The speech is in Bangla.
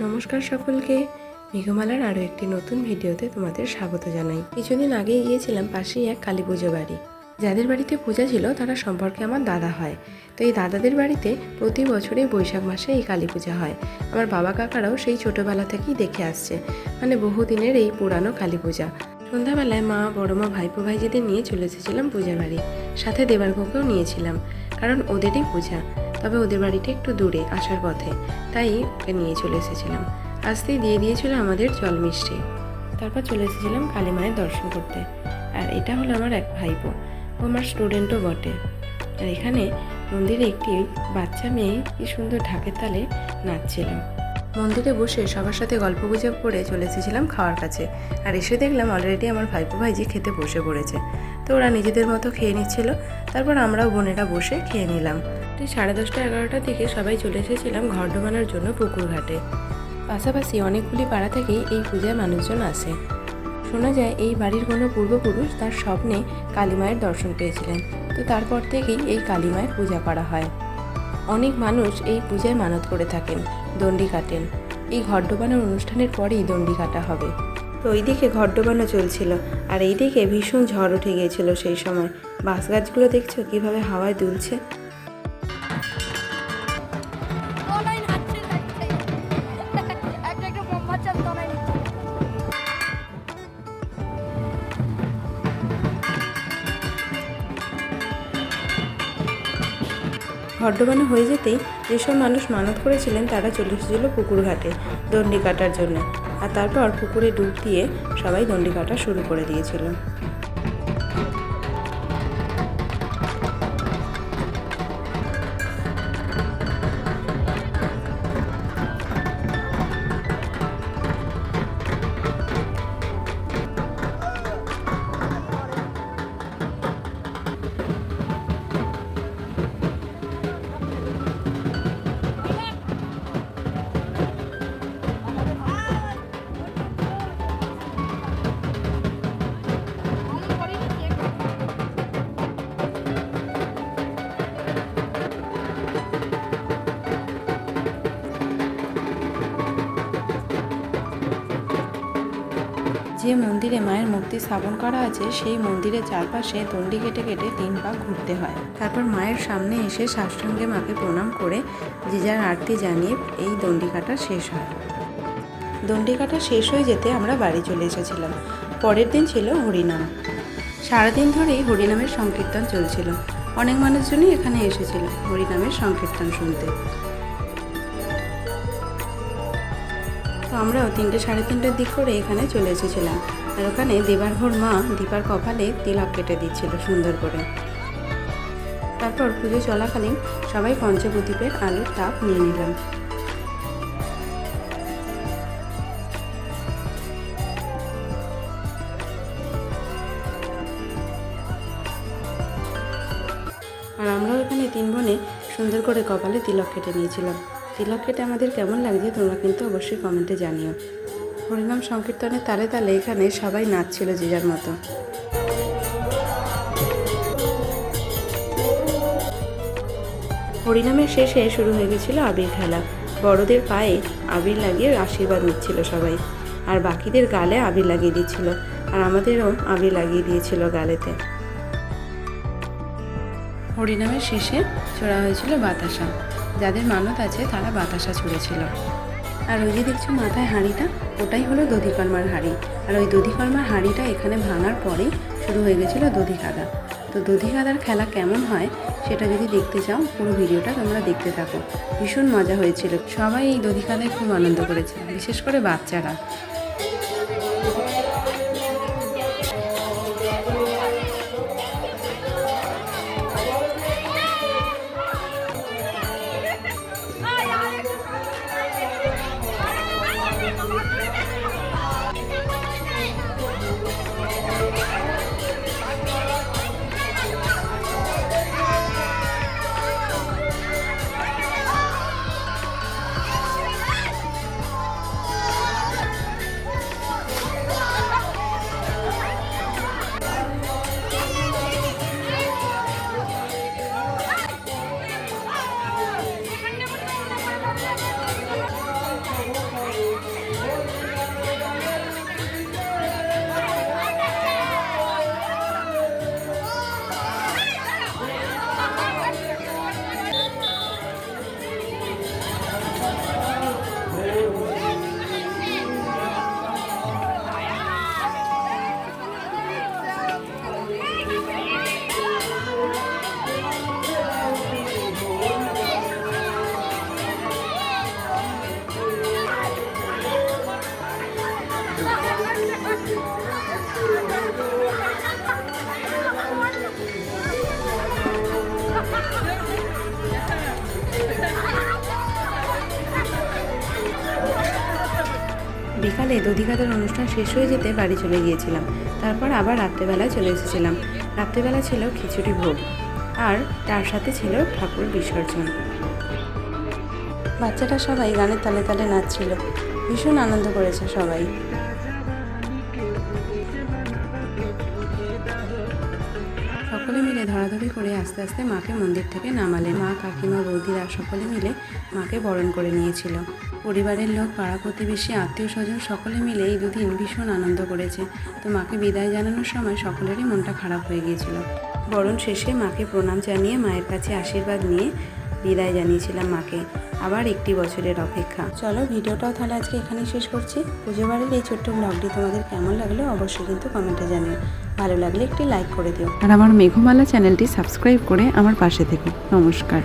নমস্কার সকলকে। মেঘমালার আরও একটি নতুন ভিডিওতে তোমাদের স্বাগত জানাই। কিছুদিন আগে গিয়েছিলাম পাশেই এক কালী পুজো বাড়ি। যাদের বাড়িতে পূজা ছিল, তারা সম্পর্কে আমার দাদা হয়। তো এই দাদাদের বাড়িতে প্রতি বছরই বৈশাখ মাসে এই কালী পূজা হয়। আমার বাবা কাকারাও সেই ছোটোবেলা থেকেই দেখে আসছে। মানে বহুদিনের এই পুরানো কালী পূজা। সন্ধ্যাবেলায় মা, বড় মা, ভাইপো, ভাইজিদের নিয়ে চলে এসেছিলাম পূজা বাড়ি। সাথে দেবার্গকেও নিয়েছিলাম। কারণ ওদেরই পূজা। তবে ওদের বাড়িটা একটু দূরে, আসার পথে। তাই ওকে নিয়ে চলে এসেছিলাম। আসতেই দিয়ে দিয়েছিল আমাদের জল মিষ্টি। তারপর চলে এসেছিলাম কালী মায়ের দর্শন করতে। আর এটা হলো আমার এক ভাইপো। ও আমার স্টুডেন্টও বটে। আর এখানে মন্দিরে একটি বাচ্চা মেয়ে কি সুন্দর ঢাকের তালে নাচছিল। মন্দিরে বসে সবার সাথে গল্প গুজব করে চলে এসেছিলাম খাওয়ার কাছে। আর এসে দেখলাম অলরেডি আমার ভাইপো ভাইজি খেতে বসে পড়েছে। তো ওরা নিজেদের মতো খেয়ে নিচ্ছিল। তারপর আমরাও বোনেরা বসে খেয়ে নিলাম। ঠিক সাড়ে দশটা এগারোটার দিকে সবাই চলে এসেছিলাম ঘর ডোবানোর জন্য পুকুর ঘাটে। পাশাপাশি অনেকগুলি পাড়া থেকেই এই পূজায় মানুষজন আসে। শোনা যায়, এই বাড়ির কোনো পূর্বপুরুষ তার স্বপ্নে কালীমায়ের দর্শন পেয়েছিলেন। তো তারপর থেকেই এই কালীমায়ের পূজা করা হয়। অনেক মানুষ এই পূজায় মানত করে থাকেন, দণ্ডি কাটেন। এই ঘর ডোবানোর অনুষ্ঠানের পরেই দণ্ডি কাটা হবে। তো ওইদিকে ঘর ডোবানো চলছিল, আর এইদিকে ভীষণ ঝড় উঠে গিয়েছিল সেই সময়। বাঁশ গাছগুলো দেখছ কীভাবে হাওয়ায় দুলছে? ঘর হয়ে যেতেই যেসব মানুষ মানত করেছিলেন তারা চলে এসেছিল পুকুর ঘাটে দণ্ডি কাটার জন্য। আর তারপর পুকুরে ডুব দিয়ে সবাই দণ্ডি কাটা শুরু করে দিয়েছিল। যে মন্দিরে মায়ের মূর্তি স্থাপন করা আছে, সেই মন্দিরের চারপাশে দণ্ডি কেটে কেটে তিন পাক ঘুরতে হয়। তারপর মায়ের সামনে এসে সাষ্টাঙ্গে মাকে প্রণাম করে যে যার আরতি জানিয়ে এই দণ্ডি কাটা শেষ হয়। দণ্ডি কাটা শেষ হয়ে যেতে আমরা বাড়ি চলে এসেছিলাম। পরের দিন ছিল হরিনাম। সারাদিন ধরেই হরিনামের সংকীর্তন চলছিল। অনেক মানুষজনই এখানে এসেছিল হরিনামের সংকীর্তন শুনতে। তো আমরাও তিনটে, সাড়ে তিনটের দিক করে এখানে চলে এসেছিলাম। আর ওখানে দেবারঘর মা দীপার কপালে তিলক কেটে দিচ্ছিল সুন্দর করে। তারপর পুজো চলাকালীন সবাই পঞ্চপ্রদীপের আলোর তাপ নিয়ে নিলাম। আর আমরাও এখানে তিন বোনে সুন্দর করে কপালে তিলক কেটে নিয়েছিলাম। তিলক কেটে আমাদের কেমন লাগছে তোমরা কিন্তু অবশ্যই কমেন্টে জানিও। হরিনাম সংকীর্তনের তালে তালে এখানে সবাই নাচছিল যে যার মতো। হরিনামের শেষে শুরু হয়ে গেছিল আবির খেলা। বড়দের পায়ে আবির লাগিয়ে আশীর্বাদ নিচ্ছিল সবাই। আর বাকিদের গালে আবির লাগিয়ে দিচ্ছিল। আর আমাদেরও আবির লাগিয়ে দিয়েছিল গালেতে। হরিনামের শেষে ছোড়া হয়েছিল বাতাসা। যাদের মানত আছে তারা বাতাসা ছুঁড়েছিল। আর ওই যে দেখছ মাথায় হাঁড়িটা, ওটাই হলো দধিকর্মার হাঁড়ি। আর ওই দধিকর্মার হাঁড়িটা এখানে ভাঙার পরেই শুরু হয়ে গেছিল দধি কাদা তো দধি কাদার খেলা কেমন হয় সেটা যদি দেখতে চাও, পুরো ভিডিওটা তোমরা দেখতে থাকো। ভীষণ মজা হয়েছিল। সবাই এই দধি খুব আনন্দ করেছে, বিশেষ করে বাচ্চারা। বিকালে দধিকাদের অনুষ্ঠান শেষ হয়ে যেতে বাড়ি চলে গিয়েছিলাম। তারপর আবার রাত্রেবেলায় চলে এসেছিলাম। রাত্রেবেলা ছিল খিচুড়ি ভোগ। আর তার সাথে ছিল ঠাকুর বিসর্জন। বাচ্চাটা সবাই গানের তালে তালে নাচছিল। ভীষণ আনন্দ করেছে সবাই। সকলে মিলে ধরাধরি করে আস্তে আস্তে মাকে মন্দির থেকে নামালে মা কাকিমা বৌদিরা সকলে মিলে মাকে বরণ করে নিয়েছিল। পরিবারের লোক, পাড়া প্রতিবেশী আত্মীয় স্বজন সকলে মিলে এই দুদিন ভীষণ আনন্দ করেছে। তো মাকে বিদায় জানানোর সময় সকলেরই মনটা খারাপ হয়ে গিয়েছিল। বরণ শেষে মাকে প্রণাম জানিয়ে মায়ের কাছে আশীর্বাদ নিয়ে বিদায় জানিয়েছিলাম মাকে। আবার একটি বছরের অপেক্ষা। চলো, ভিডিওটাও তাহলে আজকে এখানেই শেষ করছি। পুজো বাড়ির এই ছোট্ট ব্লগটি তোমাদের কেমন লাগল অবশ্যই কিন্তু কমেন্টে জানিও। ভালো লাগলে একটি লাইক করে দিও। আর আমার মেঘমালা চ্যানেলটি সাবস্ক্রাইব করে আমার পাশে থেকো। নমস্কার।